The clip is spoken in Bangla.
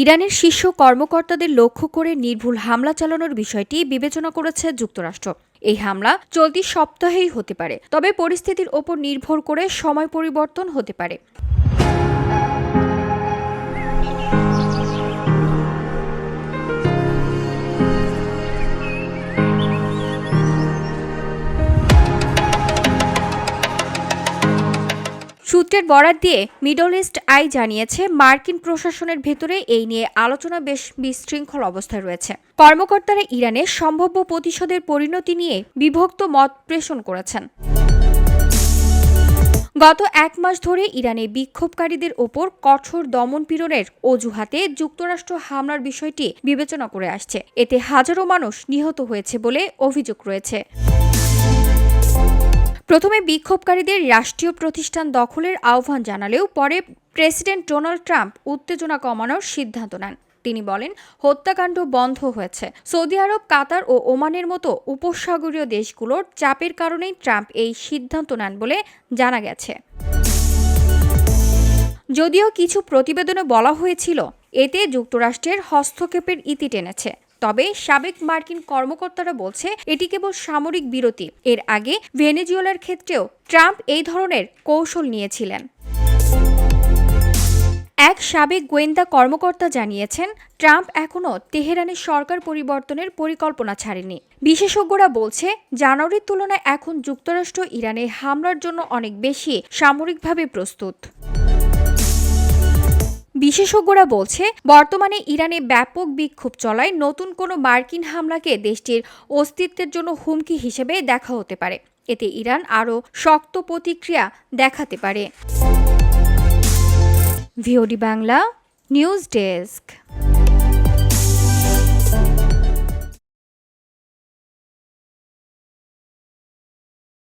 ইরানের শীর্ষ কর্মকর্তাদের লক্ষ্য করে নির্ভুল হামলা চালানোর বিষয়টি বিবেচনা করেছে যুক্তরাষ্ট্র। এই হামলা চলতি সপ্তাহেই হতে পারে, তবে পরিস্থিতির ওপর নির্ভর করে সময় পরিবর্তন হতে পারে। সূত্রের বরাত দিয়ে মিডল ইস্ট আই জানিয়েছে, মার্কিন প্রশাসনের ভেতরে এই নিয়ে আলোচনা বেশ বিশৃঙ্খল অবস্থায় রয়েছে। কর্মকর্তারা ইরানে সম্ভাব্য প্রতিশোধের পরিণতি নিয়ে বিভক্ত মত প্রেষণ করেছেন। গত এক মাস ধরে ইরানে বিক্ষোভকারীদের ওপর কঠোর দমনপীড়নের অজুহাতে যুক্তরাষ্ট্র হামলার বিষয়টি বিবেচনা করে আসছে। এতে হাজারো মানুষ নিহত হয়েছে বলে অভিযোগ রয়েছে। প্রথমে বিক্ষোভকারীদের রাষ্ট্রীয় প্রতিষ্ঠান দখলের আহ্বান জানালেও পরে প্রেসিডেন্ট ডোনাল্ড ট্রাম্প উত্তেজনা কমানোর সিদ্ধান্ত নেন। তিনি বলেন, হত্যাকাণ্ড বন্ধ হয়েছে। সৌদি আরব, কাতার ও ওমানের মতো উপসাগরীয় দেশগুলোর চাপের কারণেই ট্রাম্প এই সিদ্ধান্ত নেন বলে জানা গেছে। যদিও কিছু প্রতিবেদনে বলা হয়েছিল, এতে যুক্তরাষ্ট্রের হস্তক্ষেপের ইতি টেনেছে। তবে সাবেক মার্কিন কর্মকর্তারা বলছে, এটি কেবল সামরিক বিরতি। এর আগে ভেনেজুয়েলার ক্ষেত্রেও ট্রাম্প এই ধরনের কৌশল নিয়েছিলেন। এক সাবেক গোয়েন্দা কর্মকর্তা জানিয়েছেন, ট্রাম্প এখনও তেহরানের সরকার পরিবর্তনের পরিকল্পনা ছাড়েনি। বিশেষজ্ঞরা বলছে, জানুয়ারির তুলনায় এখন যুক্তরাষ্ট্র ইরানে হামলার জন্য অনেক বেশি সামরিকভাবে প্রস্তুত। বিশেষজ্ঞরা বলছে, বর্তমানে ইরানে ব্যাপক বিক্ষোভ চলায় নতুন কোনো মার্কিন হামলাকে দেশটির অস্তিত্বের জন্য হুমকি হিসেবে দেখা হতে পারে। এতে ইরান আরও শক্ত প্রতিক্রিয়া দেখাতে পারে। VOD Bangla, news desk.